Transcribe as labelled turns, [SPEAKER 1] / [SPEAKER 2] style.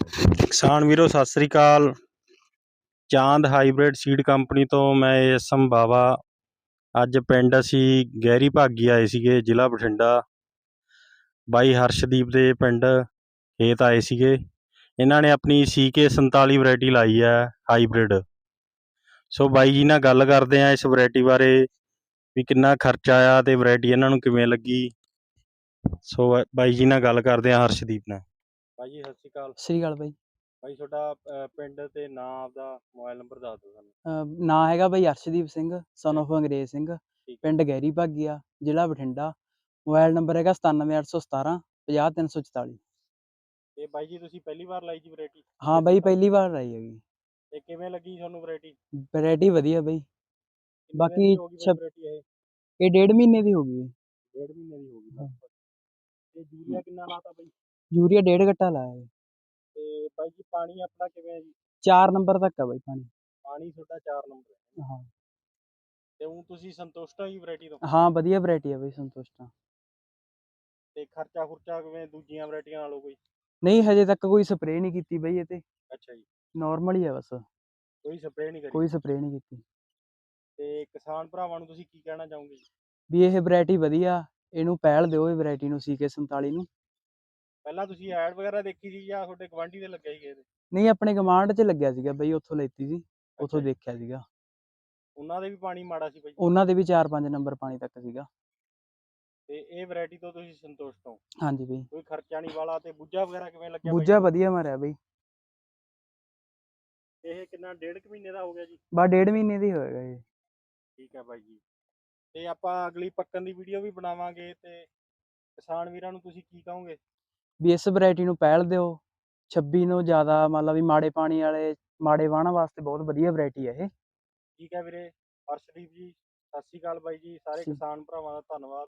[SPEAKER 1] ਕਿਸਾਨ ਵੀਰੋ, ਸਤਿ ਸ੍ਰੀ ਅਕਾਲ। ਚਾਂਦ ਹਾਈਬ੍ਰਿਡ ਸੀਡ ਕੰਪਨੀ ਤੋਂ ਮੈਂ ਏਐਸਐਮ ਬਾਵਾ ਅੱਜ ਪਿੰਡ ਅਸੀਂ ਗਹਿਰੀ ਭਾਗੀ ਆਏ ਸੀਗੇ, ਜ਼ਿਲ੍ਹਾ ਬਠਿੰਡਾ। ਬਾਈ ਹਰਸ਼ਦੀਪ ਦੇ ਪਿੰਡ ਖੇਤ ਆਏ ਸੀਗੇ। ਇਹਨਾਂ ਨੇ ਆਪਣੀ ਸੀਕੇ 47 ਵੈਰਾਈਟੀ ਲਾਈ ਹੈ ਹਾਈਬ੍ਰਿਡ। ਸੋ ਬਾਈ ਜੀ ਨਾਲ ਗੱਲ ਕਰਦੇ ਆ ਇਸ ਵੈਰਾਈਟੀ ਬਾਰੇ, ਵੀ ਕਿੰਨਾ ਖਰਚਾ ਆਇਆ ਤੇ ਵੈਰਾਈਟੀ ਇਹਨਾਂ ਨੂੰ ਕਿਵੇਂ ਲੱਗੀ। ਸੋ ਬਾਈ ਜੀ ਨਾਲ ਗੱਲ ਕਰਦੇ ਆ ਹਰਸ਼ਦੀਪ ਨਾਲ। ਬਾਈ ਜੀ ਸਤਿ ਸ਼੍ਰੀ ਅਕਾਲ।
[SPEAKER 2] ਸ੍ਰੀ ਅਕਾਲ ਬਾਈ।
[SPEAKER 1] ਭਾਈ ਤੁਹਾਡਾ ਅਹ, ਪਿੰਡ ਤੇ ਨਾਂ ਆਪਦਾ ਮੋਬਾਈਲ ਨੰਬਰ ਦੱਸ ਦਿਓ ਸਾਨੂੰ।
[SPEAKER 2] ਅਹ ਨਾਂ ਹੈਗਾ ਬਾਈ ਅਰਸ਼ਦੀਪ ਸਿੰਘ son of ਅੰਗਰੇਜ਼ ਸਿੰਘ। ਪਿੰਡ ਗਹਿਰੀ ਭਾਗੀਆ ਜ਼ਿਲ੍ਹਾ ਬਠਿੰਡਾ। ਮੋਬਾਈਲ ਨੰਬਰ ਹੈਗਾ 97817 50344
[SPEAKER 1] ਤੇ ਬਾਈ ਜੀ ਤੁਸੀਂ ਪਹਿਲੀ ਵਾਰ ਲਾਈ ਜੀ ਵੈਰਾਈਟੀ?
[SPEAKER 2] ਹਾਂ ਬਾਈ ਪਹਿਲੀ ਵਾਰ ਆਈ ਹੈਗੀ।
[SPEAKER 1] ਤੇ ਕਿਵੇਂ ਲੱਗੀ ਤੁਹਾਨੂੰ ਵੈਰਾਈਟੀ?
[SPEAKER 2] ਵੈਰਾਈਟੀ ਵਧੀਆ ਬਾਈ। ਬਾਕੀ
[SPEAKER 1] ਵੈਰਾਈਟੀ ਇਹ?
[SPEAKER 2] ਇਹ ਡੇਢ ਮਹੀਨੇ ਦੀ ਹੋ ਗਈ
[SPEAKER 1] ਡੇਢ ਮਹੀਨੇ ਦੀ ਹੋ ਗਈ
[SPEAKER 2] ਹਾਂ।
[SPEAKER 1] ਤੇ ਯੂਰੀਆ ਕਿੰਨਾ ਲਾਤਾ ਬਾਈ?
[SPEAKER 2] ਯੂਰੀਆ ਡੇਢ ਘੱਟਾ ਲਾਇਆ
[SPEAKER 1] ਤੇ ਬਾਈ ਜੀ ਪਾਣੀ ਆਪਣਾ ਕਿਵੇਂ ਹੈ ਜੀ?
[SPEAKER 2] 4 ਨੰਬਰ ਤੱਕ ਆ ਬਾਈ ਪਾਣੀ।
[SPEAKER 1] ਪਾਣੀ ਤੁਹਾਡਾ 4 ਨੰਬਰ ਹੈ।
[SPEAKER 2] ਹਾਂ।
[SPEAKER 1] ਤੇ ਹੁਣ ਤੁਸੀਂ ਸੰਤੁਸ਼ਟ ਹੋ ਜੀ ਵੈਰਾਈਟੀ ਤੋਂ?
[SPEAKER 2] ਹਾਂ ਵਧੀਆ ਵੈਰਾਈਟੀ ਆ ਬਾਈ ਸੰਤੁਸ਼ਟ ਆ।
[SPEAKER 1] ਤੇ ਖਰਚਾ ਖੁਰਚਾ ਕਿਵੇਂ ਦੂਜੀਆਂ ਵੈਰਾਈਟੀਆਂ ਨਾਲੋਂ ਕੋਈ?
[SPEAKER 2] ਨਹੀਂ ਹਜੇ ਤੱਕ ਕੋਈ ਸਪਰੇਅ ਨਹੀਂ ਕੀਤੀ ਬਾਈ ਇਹ ਤੇ।
[SPEAKER 1] ਅੱਛਾ ਜੀ।
[SPEAKER 2] ਨਾਰਮਲ ਹੀ ਆ ਬਸ।
[SPEAKER 1] ਕੋਈ ਸਪਰੇਅ ਨਹੀਂ ਕਰੀ?
[SPEAKER 2] ਕੋਈ ਸਪਰੇਅ ਨਹੀਂ ਕੀਤੀ।
[SPEAKER 1] ਤੇ ਕਿਸਾਨ ਭਰਾਵਾਂ ਨੂੰ ਤੁਸੀਂ ਕੀ ਕਹਿਣਾ ਚਾਹੋਗੇ ਜੀ?
[SPEAKER 2] ਵੀ ਇਹ ਵੈਰਾਈਟੀ ਵਧੀਆ ਇਹਨੂੰ ਪਹਿਲ ਦਿਓ ਇਹ ਵੈਰਾਈਟੀ ਨੂੰ ਸੀਕੇ 47 ਨੂੰ।
[SPEAKER 1] ਪਹਿਲਾਂ ਤੁਸੀਂ ਐਡ ਵਗੈਰਾ ਦੇਖੀ ਸੀ ਜਾਂ ਤੁਹਾਡੇ ਗਵਾਂਢੀ ਦੇ ਲੱਗਿਆ ਸੀ ਇਹਦੇ
[SPEAKER 2] ਨਹੀਂ ਆਪਣੇ ਕਮਾਂਡ 'ਚ ਲੱਗਿਆ ਸੀਗਾ ਬਈ ਉੱਥੋਂ ਲੈਤੀ ਸੀ ਉੱਥੋਂ
[SPEAKER 1] ਜੀ।
[SPEAKER 2] ਦੇਖਿਆ ਸੀਗਾ।
[SPEAKER 1] ਉਹਨਾਂ ਦੇ ਵੀ ਪਾਣੀ ਮਾੜਾ ਸੀ ਬਾਈ?
[SPEAKER 2] ਉਹਨਾਂ ਦੇ ਵੀ 4-5 ਨੰਬਰ ਪਾਣੀ ਤੱਕ ਸੀਗਾ।
[SPEAKER 1] ਤੇ ਇਹ ਵੈਰਾਈਟੀ ਤੋਂ ਤੁਸੀਂ ਸੰਤੁਸ਼ਟ ਹੋ?
[SPEAKER 2] ਹਾਂਜੀ ਬਈ।
[SPEAKER 1] ਕੋਈ ਖਰਚਾ ਨਹੀਂ ਵਾਲਾ ਤੇ ਬੂਝਾ ਵਗੈਰਾ ਕਿਵੇਂ ਲੱਗਿਆ ਬਾਈ?
[SPEAKER 2] ਬੂਝਾ
[SPEAKER 1] ਜੀ?
[SPEAKER 2] ਵਧੀਆ ਮਾਰਿਆ ਬਈ।
[SPEAKER 1] ਇਹ ਕਿੰਨਾ ਡੇਢ ਕੁ ਮਹੀਨੇ ਦਾ ਹੋ ਗਿਆ ਜੀ?
[SPEAKER 2] ਬਾ ਡੇਢ ਮਹੀਨੇ ਦੀ ਹੋਏਗਾ ਇਹ।
[SPEAKER 1] ਠੀਕ ਹੈ ਬਾਈ ਜੀ। ਤੇ ਆਪਾਂ ਅਗਲੀ ਪੱਕਣ ਦੀ ਵੀਡੀਓ ਵੀ ਬਣਾਵਾਂਗੇ ਤੇ ਕਿਸਾਨ ਵੀਰਾਂ ਨੂੰ ਤੁਸੀਂ ਕੀ ਕਹੋਗੇ?
[SPEAKER 2] ਵੀ ਇਸ ਵੈਰਾਈਟੀ ਨੂੰ ਪਹਿਲ ਦਿਓ। 26 ਨੂੰ ਜ਼ਿਆਦਾ ਮਤਲਬ ਵੀ ਮਾੜੇ ਪਾਣੀ ਵਾਲੇ ਮਾੜੇ ਵਾਹਣ ਵਾਸਤੇ ਬਹੁਤ ਵਧੀਆ ਵੈਰਾਈਟੀ ਹੈ ਇਹ।
[SPEAKER 1] ਠੀਕ ਹੈ ਵੀਰੇ। ਹਰਸ਼ਦੀਪ ਜੀ ਸਤਿ ਸ਼੍ਰੀ ਅਕਾਲ ਬਾਈ ਜੀ ਸਾਰੇ ਕਿਸਾਨ ਭਰਾਵਾਂ ਦਾ ਧੰਨਵਾਦ।